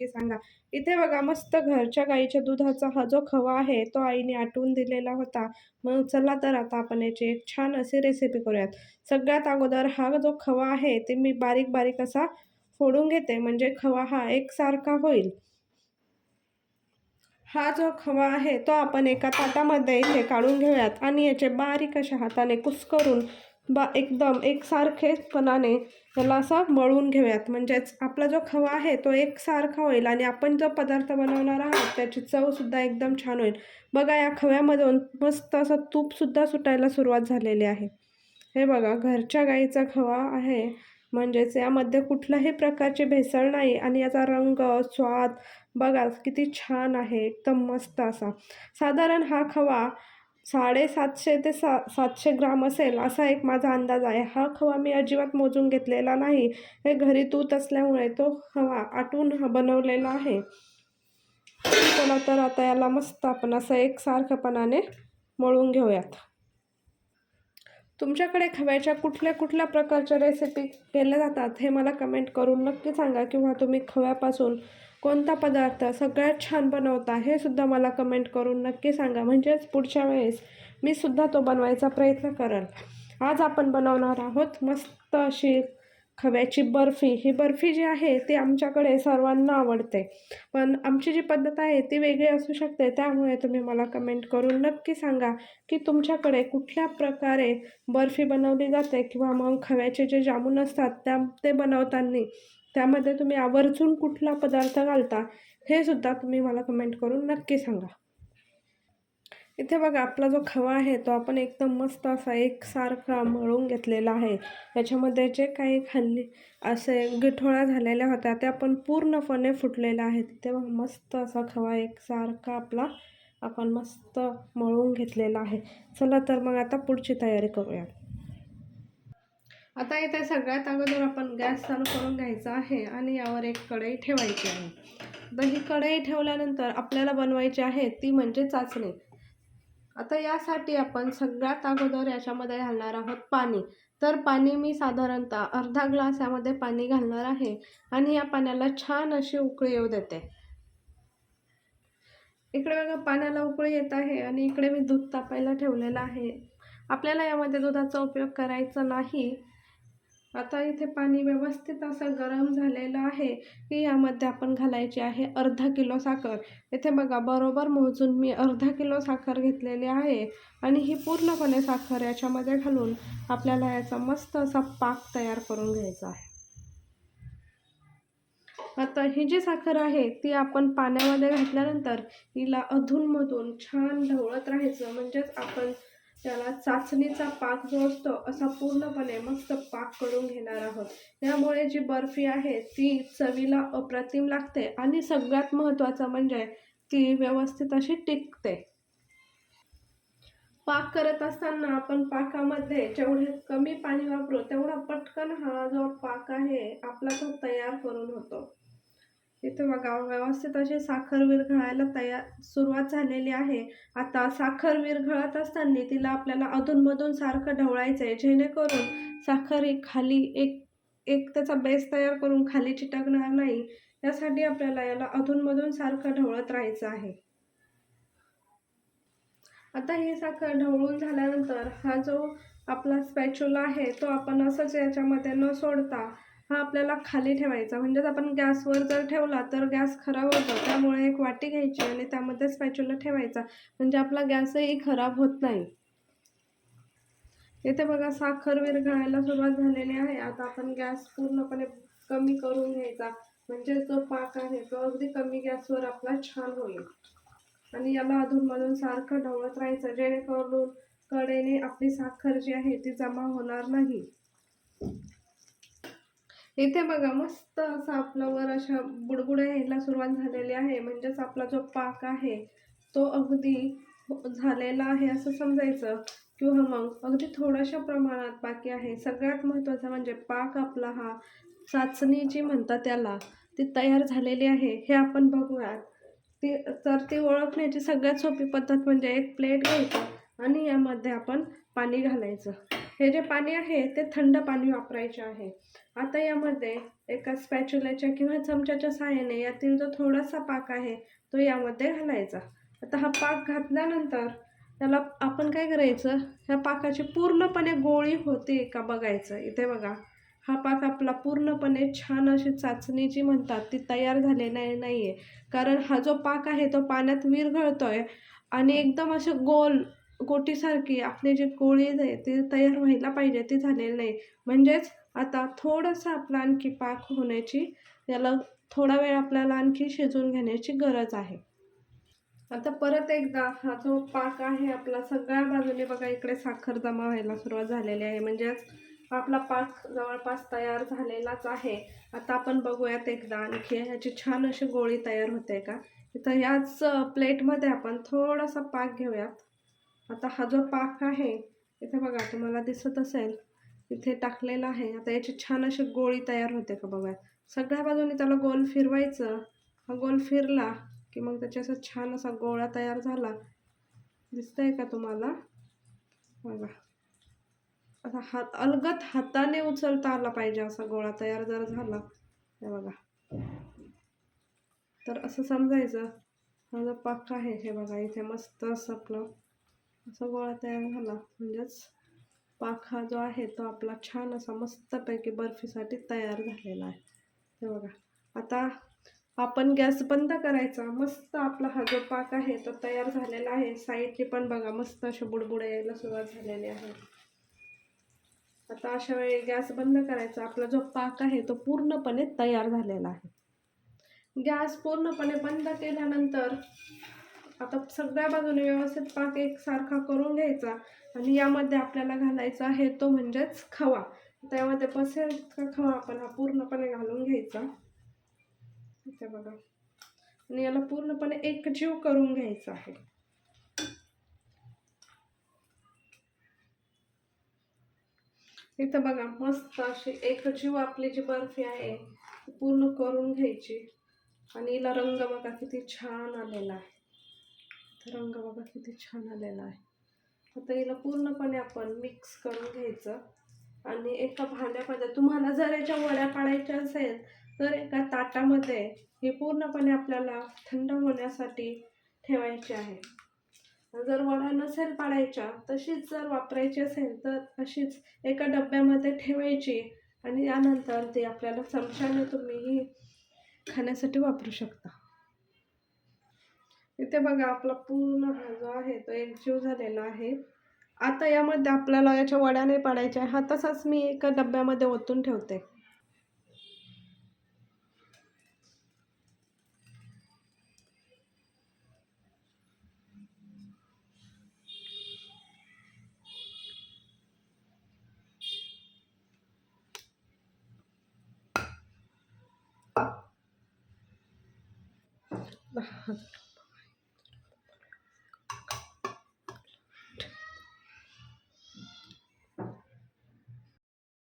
नक्की सांगा. इथे बघा मस्त घरच्या गाईच्या दुधाचा हा जो खवा आहे तो आईने आटवून दिलेला होता. मग चला तर आता आपण याची एक छान अशी रेसिपी करूयात. सगळ्यात अगोदर हा जो खवा आहे ते मी बारीक बारीक असा फोडून घेते. म्हणजे खवा हा एकसारखा होईल. हा जो खवा आहे तो आपण एका ताटामध्ये इथे काढून घेऊयात आणि याचे बारीक अशा हाताने कुस्करून बा एकदम एकसारखेपणाने त्याला असं मळून घेऊयात. म्हणजेच आपला जो खवा आहे तो एकसारखा होईल आणि आपण जो पदार्थ बनवणार आहोत त्याची चवसुद्धा एकदम छान होईल. बघा या खव्यामधून मस्त असं तूपसुद्धा सुटायला सुरुवात झालेली आहे. हे बघा घरच्या गाईचा खवा आहे. म्हणजेच यामध्ये कुठल्याही प्रकारची भेसळ नाही आणि याचा रंग स्वाद बघा किती छान आहे. एकदम मस्त असा. साधारण हा खवा साडेसातशे ते सा सातशे ग्राम असेल असा एक माझा अंदाज आहे. हा खवा मी अजिबात मोजून घेतलेला नाही. हे घरी तूत असल्यामुळे तो खवा आटून बनवलेला आहे. चला तर आता याला मस्त आपण असं एकसारखपणाने मळून घेऊयात. तुमच्याकडे खव्याच्या कुठल्या कुठल्या प्रकारच्या रेसिपी केल्या जातात हे मला कमेंट करून नक्की सांगा किंवा तुम्ही खव्यापासून कोणता पदार्थ सगळ्यात छान बनवता हे सुद्धा मला कमेंट करून नक्की सांगा. म्हणजेच पुढच्या वेळेस मी सुद्धा तो बनवायचा प्रयत्न करेल. आज आपण बनवणार आहोत मस्त अशी खव्याची बर्फी. ही बर्फी जी आहे ती आमच्याकडे सर्वांना आवडते. पण आमची जी पद्धत आहे ती वेगळी असू शकते. त्यामुळे तुम्ही मला कमेंट करून नक्की सांगा की तुमच्याकडे कुठल्या प्रकारे बर्फी बनवली जाते किंवा मग खव्याचे जे जामून असतात त्या ते बनवताना त्यामध्ये तुम्ही आवर्जून कुठला पदार्थ घालता हे सुद्धा तुम्ही मला कमेंट करून नक्की सांगा. इथे बघा आपला जो खवा आहे तो आपण एकदम मस्त असा एकसारखा मळून घेतलेला आहे. याच्यामध्ये जे काही खाल्ली असे गिठोळ्या झालेल्या होत्या त्या पण पूर्णपणे फुटलेल्या आहेत. इथे बघा मस्त असा खवा एकसारखा आपला आपण मस्त मळून घेतलेला आहे. चला तर मग आता पुढची तयारी करूया आता इथे सगळ्यात अगोदर आपण गॅस चालू करून घ्यायचा आहे आणि यावर एक कढई ठेवायची आहे. तर ही कढई ठेवल्यानंतर आपल्याला बनवायची आहे ती म्हणजे चाचणी. आता यासाठी आपण सगळ्यात अगोदर याच्यामध्ये घालणार आहोत पाणी. तर पाणी मी साधारणतः अर्धा ग्लास यामध्ये पाणी घालणार आहे आणि या पाण्याला छान अशी उकळी येऊ देते. इकडे बघा पाण्याला उकळी येत आहे आणि इकडे मी दूध तापायला ठेवलेलं आहे. आपल्याला यामध्ये दुधाचा उपयोग करायचा नाही. आता इथे पाणी व्यवस्थित असं गरम झालेलं आहे की यामध्ये आपण घालायची आहे अर्धा किलो साखर. इथे बघा बरोबर मोजून मी अर्धा किलो साखर घेतलेली आहे आणि ही पूर्णपणे साखर याच्यामध्ये घालून आपल्याला याचा मस्त असा पाक तयार करून घ्यायचा आहे. आता ही जी साखर आहे ती आपण पाण्यामध्ये घातल्यानंतर हिला अधूनमधून छान ढवळत राहायचं. म्हणजेच आपण त्याला चाचणीचा पाक जो असतो असा पूर्णपणे मस्त पाक करून घेणार आहोत. त्यामुळे जी बर्फी आहे ती चवीला अप्रतिम लागते आणि सगळ्यात महत्त्वाचं म्हणजे ती व्यवस्थित अशी टिकते. पाक करत असताना आपण पाकामध्ये जेवढे कमी पाणी वापरू तेवढा पटकन हा जो पाक आहे आपला तो तयार करून होतो. इथे बघा व्यवस्थित अशी साखर विरघळायला तयार सुरुवात झालेली आहे. आता साखर विरघळत असताना तिला आपल्याला अधूनमधून सारखं ढवळायचं आहे जेणेकरून साखर एक खाली एक एक त्याचा बेस तयार करून खाली चिटकणार नाही. यासाठी आपल्याला याला अधूनमधून सारखं ढवळत राहायचं आहे. आता ही साखर ढवळून झाल्यानंतर हा जो आपला स्पॅच्युला आहे तो आपण असंच याच्यामध्ये न सोडता हा आपल्याला खाली ठेवायचा. म्हणजेच आपण गॅसवर जर ठेवला तर गॅस खराब होतो. त्यामुळे एक वाटी घ्यायची आणि त्यामध्ये स्पॅच्युला ठेवायचा. म्हणजे आपला गॅसही खराब होत नाही. येथे बघा साखर विरघळायला सुरुवात झालेली आहे. आता आपण गॅस पूर्णपणे कमी करून घ्यायचा. म्हणजे जो पाक आहे तो अगदी कमी गॅसवर आपला छान होईल. आणि याला अधूनमधून सारखं ढवळत राहायचं. जेणेकरून कडेने आपली साखर जी आहे ती जमा होणार नाही. इथे बघा मस्त असं आपलं वर अशा बुडबुड्या यायला सुरुवात झालेली आहे. म्हणजेच आपला जो पाक आहे तो अगदी झालेला आहे असं समजायचं. किंवा मग अगदी थोड्याशा प्रमाणात बाकी आहे. सगळ्यात महत्त्वाचं म्हणजे पाक आपला हा चाचणी जी म्हणतात त्याला ती तयार झालेली आहे. हे आपण बघूयात. ती तर ती ओळखण्याची सगळ्यात सोपी पद्धत म्हणजे एक प्लेट घ्यायचं आणि यामध्ये आपण पाणी घालायचं. हे जे पाणी आहे ते थंड पाणी वापरायचे आहे. आता यामध्ये एका स्पॅच्युलाच्या किंवा चमच्याच्या साहाय्याने यातील जो थोडासा पाक आहे तो यामध्ये घालायचा. आता हा पाक घातल्यानंतर त्याला आपण काय करायचं ह्या पाकाची पूर्णपणे गोळी होते का बघायचं. इथे बघा हा पाक आपला पूर्णपणे छान अशी चाचणी जी म्हणतात ती तयार झालेली नाही नाही आहे कारण हा जो पाक आहे तो पाण्यात विरघळतो आहे आणि एकदम असं गोल गोटीसारखी आपली जी गोळी आहे ती तयार व्हायला पाहिजे ती झालेली नाही. म्हणजेच आता थोडंसं आपला आणखी पाक होण्याची याला थोडा वेळ आपल्याला आणखी शिजवून घेण्याची गरज आहे. आता परत एकदा हा जो पाक आहे आपला सगळ्या बाजूने बघा इकडे साखर जमा व्हायला सुरुवात झालेली आहे. म्हणजेच आपला पाक जवळपास तयार झालेलाच आहे. आता आपण बघूयात एकदा आणखी ह्याची छान अशी गोळी तयार होते का? इथं याच प्लेटमध्ये आपण थोडासा पाक घेऊयात. आता हा जो पाक आहे इथे बघा तुम्हाला दिसत असेल इथे टाकलेला आहे. आता याची छान अशी गोळी तयार होते का बघा. सगळ्या बाजूने त्याला गोल फिरवायचं. हा गोल फिरला की मग त्याच्या असं छान असा गोळा तयार झाला. दिसतंय का तुम्हाला? बघा. आता हात अलगत हाताने उचलता आला पाहिजे असा गोळा तयार जर झाला. हे बघा. तर असं समजायचं. हा जो पाक आहे हे बघा इथे मस्त असं आपलं असा गोळा तयार झाला. म्हणजेच पाक हा जो आहे तो आपला छान असा मस्तपैकी बर्फीसाठी तयार झालेला आहे. हे बघा. आता आपण गॅस बंद करायचा. मस्त आपला हा जो पाक आहे तो तयार झालेला आहे. साईडची पण बघा मस्त असे बुडबुडे यायला सुरुवात झालेली आहे. आता अशा वेळी गॅस बंद करायचा. आपला जो पाक आहे तो पूर्णपणे तयार झालेला आहे. गॅस पूर्णपणे बंद केल्यानंतर आता सगळ्या बाजूने व्यवस्थित पाक एकसारखा करून घ्यायचा. आणि यामध्ये आपल्याला घालायचा आहे तो म्हणजेच खवा. त्यामध्ये पसेल इतका खवा आपण हा पूर्णपणे घालून घ्यायचा. इथे बघा. आणि याला पूर्णपणे एकजीव करून घ्यायचा आहे. इथं बघा मस्त अशी एकजीव आपली जी बर्फी आहे ती पूर्ण करून घ्यायची. आणि हिला रंग बघा किती छान आलेला आहे. रंग बघा किती छान आलेला आहे. आता हिला पूर्णपणे आपण मिक्स करून घ्यायचं. आणि एका भांड्यामध्ये तुम्हाला जर याच्या वड्या पाडायच्या असेल तर एका ताटामध्ये हे पूर्णपणे आपल्याला थंड होण्यासाठी ठेवायचे आहे. जर वडा नसेल पाडायच्या तशीच जर वापरायची असेल तर अशीच एका डब्यामध्ये ठेवायची. आणि यानंतर ते आपल्याला चमच्याने तुम्ही खाण्यासाठी वापरू शकता. इथे बघा आपला पूर्ण हा जो आहे तो एक जीव झालेला आहे. आता यामध्ये आपल्याला याच्या वड्या नाही पाडायच्या हा तसाच मी एका डब्यामध्ये ओतून ठेवते.